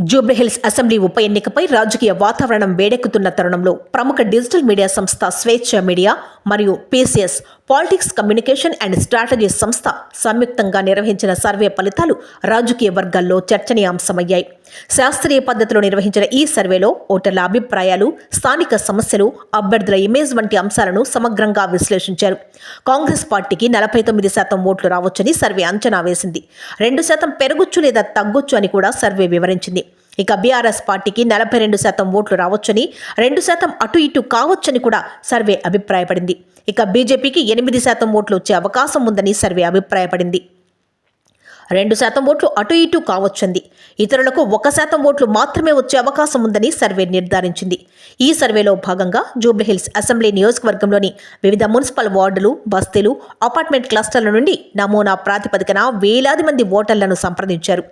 Jubilee Hills assembly ఉప ఎన్నికపై రాజకీయ వాతావరణం వేడెక్కుతున్న తరుణంలో ప్రముఖ డిజిటల్ మీడియా సంస్థ స్వేచ్ఛ మీడియా మరియు PCS politics communication and strategy సంస్థ సంయుక్తంగా నిర్వహించిన సర్వే ఫలితాలు రాజకీయ వర్గాల్లో చర్చనీయాంశమయ్యాయి. శాస్త్రీయ పద్ధతిలో నిర్వహించిన ఈ సర్వేలో ఓటర్ల అభిప్రాయాలు స్థానిక సమస్యలు అభ్యర్థుల ఇమేజ్ వంటి అంశాలను సమగ్రంగా విశ్లేషించారు. కాంగ్రెస్ పార్టీకి నలభై తొమ్మిది శాతం ఓట్లు రావచ్చని సర్వే అంచనా వేసింది. రెండు శాతం పెరగొచ్చు లేదా తగ్గొచ్చు అని కూడా సర్వే వివరించింది. ఇక బీఆర్ఎస్ పార్టీకి నలభై రెండు శాతం ఓట్లు రావచ్చని రెండు శాతం అటు ఇటు కావచ్చని కూడా సర్వే అభిప్రాయపడింది. ఇక బీజేపీకి ఎనిమిది శాతం ఓట్లు వచ్చే అవకాశం ఉందని సర్వే అభిప్రాయపడింది. రెండు శాతం ఓట్లు అటు ఇటు కావచ్చుంది. ఇతరులకు ఒక శాతం ఓట్లు మాత్రమే వచ్చే అవకాశం ఉందని సర్వే నిర్ధారించింది. ఈ సర్వేలో భాగంగా జూబ్లీహిల్స్ అసెంబ్లీ నియోజకవర్గంలోని వివిధ మున్సిపల్ వార్డులు బస్తీలు అపార్ట్మెంట్ క్లస్టర్ల నుండి నమూనా ప్రాతిపదికన వేలాది మంది ఓటర్లను సంప్రదించారు.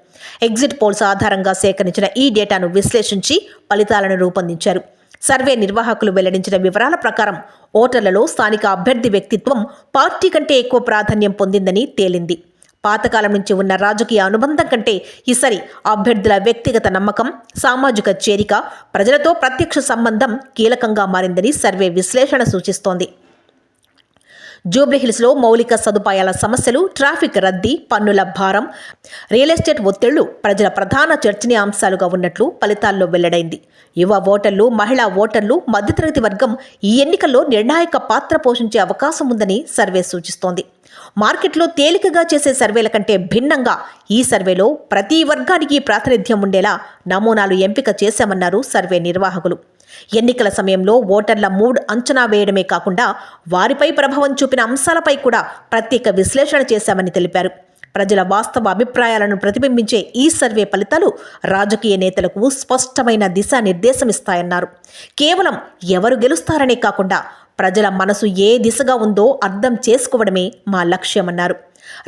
ఎగ్జిట్ పోల్స్ ఆధారంగా సేకరించిన ఈ డేటాను విశ్లేషించి ఫలితాలను రూపొందించారు. సర్వే నిర్వాహకులు వెల్లడించిన వివరాల ప్రకారం ఓటర్లలో స్థానిక అభ్యర్థి వ్యక్తిత్వం పార్టీ కంటే ఎక్కువ ప్రాధాన్యం పొందిందని తేలింది. పాతకాలం నుంచి ఉన్న రాజకీయ అనుబంధం కంటే ఈసారి అభ్యర్థుల వ్యక్తిగత నమ్మకం సామాజిక చేరిక ప్రజలతో ప్రత్యక్ష సంబంధం కీలకంగా మారిందని సర్వే విశ్లేషణ సూచిస్తోంది. జూబ్లీహిల్స్లో మౌలిక సదుపాయాల సమస్యలు ట్రాఫిక్ రద్దీ పన్నుల భారం రియల్ ఎస్టేట్ ఒత్తిళ్ళు ప్రజల ప్రధాన చర్చనీయాంశాలుగా ఉన్నట్లు ఫలితాల్లో వెల్లడైంది. యువ ఓటర్లు మహిళా ఓటర్లు మధ్యతరగతి వర్గం ఈ ఎన్నికల్లో నిర్ణాయక పాత్ర పోషించే అవకాశం ఉందని సర్వే సూచిస్తోంది. మార్కెట్లో తేలికగా చేసే సర్వేల కంటే భిన్నంగా ఈ సర్వేలో ప్రతి వర్గానికి ప్రాతినిధ్యం ఉండేలా నమూనాలు ఎంపిక చేశామన్నారు సర్వే నిర్వాహకులు. ఎన్నికల సమయంలో ఓటర్ల మూడ్ అంచనా వేయడమే కాకుండా వారిపై ప్రభావం చూపిన అంశాలపై కూడా ప్రత్యేక విశ్లేషణ చేశామని తెలిపారు. ప్రజల వాస్తవ అభిప్రాయాలను ప్రతిబింబించే ఈ సర్వే ఫలితాలు రాజకీయ నేతలకు స్పష్టమైన దిశానిర్దేశమిస్తాయన్నారు కేవలం ఎవరు గెలుస్తారనే కాకుండా ప్రజల మనసు ఏ దిశగా ఉందో అర్థం చేసుకోవడమే మా లక్ష్యమన్నారు.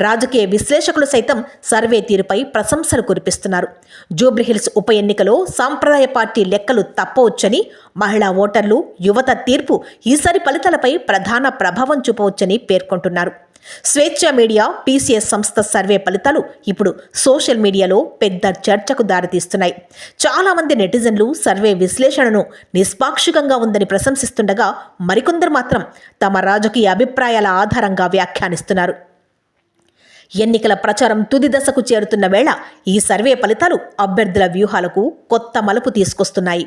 రాజకీయ విశ్లేషకులు సైతం సర్వే తీరుపై ప్రశంసలు కురిపిస్తున్నారు. జూబ్లీహిల్స్ ఉప ఎన్నికలో సాంప్రదాయ పార్టీ లెక్కలు తప్పవచ్చని మహిళా ఓటర్లు యువత తీర్పు ఈసారి ఫలితాలపై ప్రధాన ప్రభావం చూపవచ్చని పేర్కొంటున్నారు. స్వేచ్ఛ మీడియా పీసీఎస్ సంస్థ సర్వే ఫలితాలు ఇప్పుడు సోషల్ మీడియాలో పెద్ద చర్చకు దారితీస్తున్నాయి. చాలామంది నెటిజన్లు సర్వే విశ్లేషణను నిష్పాక్షికంగా ఉందని ప్రశంసిస్తుండగా మరికొందరు మాత్రం తమ రాజకీయ అభిప్రాయాల ఆధారంగా వ్యాఖ్యానిస్తున్నారు. ఎన్నికల ప్రచారం తుది దశకు చేరుతున్న వేళ ఈ సర్వే ఫలితాలు అభ్యర్థుల వ్యూహాలకు కొత్త మలుపు తీసుకొస్తున్నాయి.